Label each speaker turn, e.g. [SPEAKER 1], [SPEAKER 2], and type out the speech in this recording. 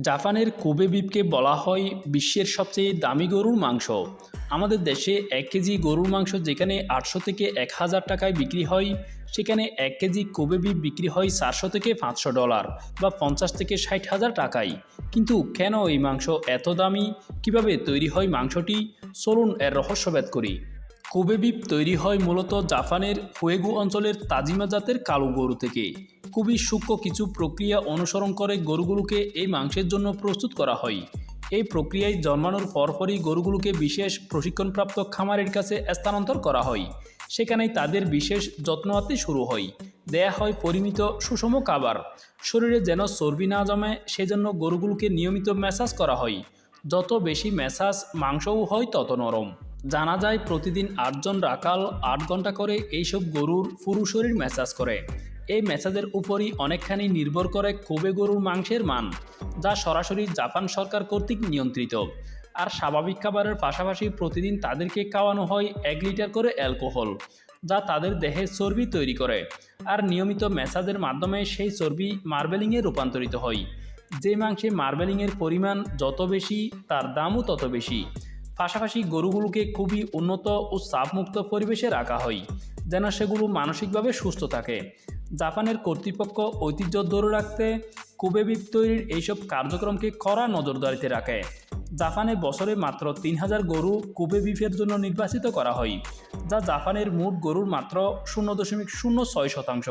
[SPEAKER 1] জাপানের কোবে বিপকে বলা হয় বিশ্বের সবচেয়ে দামি গরুর মাংস। আমাদের দেশে এক কেজি গরুর মাংস যেখানে আটশো থেকে এক হাজার টাকায় বিক্রি হয়, সেখানে এক কেজি কোবে বিপ বিক্রি হয় চারশো থেকে পাঁচশো ডলার বা পঞ্চাশ থেকে ষাট হাজার টাকায়। কিন্তু কেন এই মাংস এত দামি? কীভাবে তৈরি হয় মাংসটি? চলুন এর রহস্যভেদ করি। কোবে বিপ তৈরি হয় মূলত জাপানের হুয়েগু অঞ্চলের তাজিমা জাতের কালো গরু থেকে। খুবই সূক্ষ্ম কিছু প্রক্রিয়া অনুসরণ করে গরুগুলোকে এই মাংসের জন্য প্রস্তুত করা হয়। এই প্রক্রিয়ায় জন্মানোর পরপরই গরুগুলোকে বিশেষ প্রশিক্ষণপ্রাপ্ত খামারের কাছে স্থানান্তর করা হয়। সেখানেই তাদের বিশেষ যত্ন যত্নআত্তি শুরু হয়। দেয়া হয় পরিমিত সুষম খাবার। শরীরে যেন চর্বি না জমে, সেজন্য গরুগুলোকে নিয়মিত ম্যাসাজ করা হয়। যত বেশি ম্যাসাজ মাংসও হয়, তত নরম। জানা যায় প্রতিদিন আটজন রাকাল আট ঘণ্টা করে এইসব গরুর পুরো শরীর ম্যাসাজ করে। এই ম্যাসাজের উপরই অনেকখানি নির্ভর করে কোবে গরুর মাংসের মান, যা সরাসরি জাপান সরকার কর্তৃক নিয়ন্ত্রিত। আর স্বাভাবিক খাবারের পাশাপাশি প্রতিদিন তাদেরকে খাওয়ানো হয় এক লিটার করে অ্যালকোহল, যা তাদের দেহে চর্বি তৈরি করে। আর নিয়মিত ম্যাসাজের মাধ্যমে সেই চর্বি মার্বেলিংয়ে রূপান্তরিত হয়। যে মাংসে মার্বেলিংয়ের পরিমাণ যত বেশি, তার দামও তত বেশি। পাশাপাশি গরুগুলোকে খুবই উন্নত ও চাপমুক্ত পরিবেশে রাখা হয়, যেন সেগুলো মানসিকভাবে সুস্থ থাকে। জাপানের কর্তৃপক্ষ ঐতিহ্য ধরে রাখতে কুবেবিপ তৈরির এইসব কার্যক্রমকে কড়া নজরদারিতে রাখে। জাপানে বছরে মাত্র তিন হাজার গরু কুবে বিফের জন্য নির্বাচিত করা হয়, যা জাপানের মোট গরুর মাত্র শূন্য দশমিক শূন্য ছয় শতাংশ।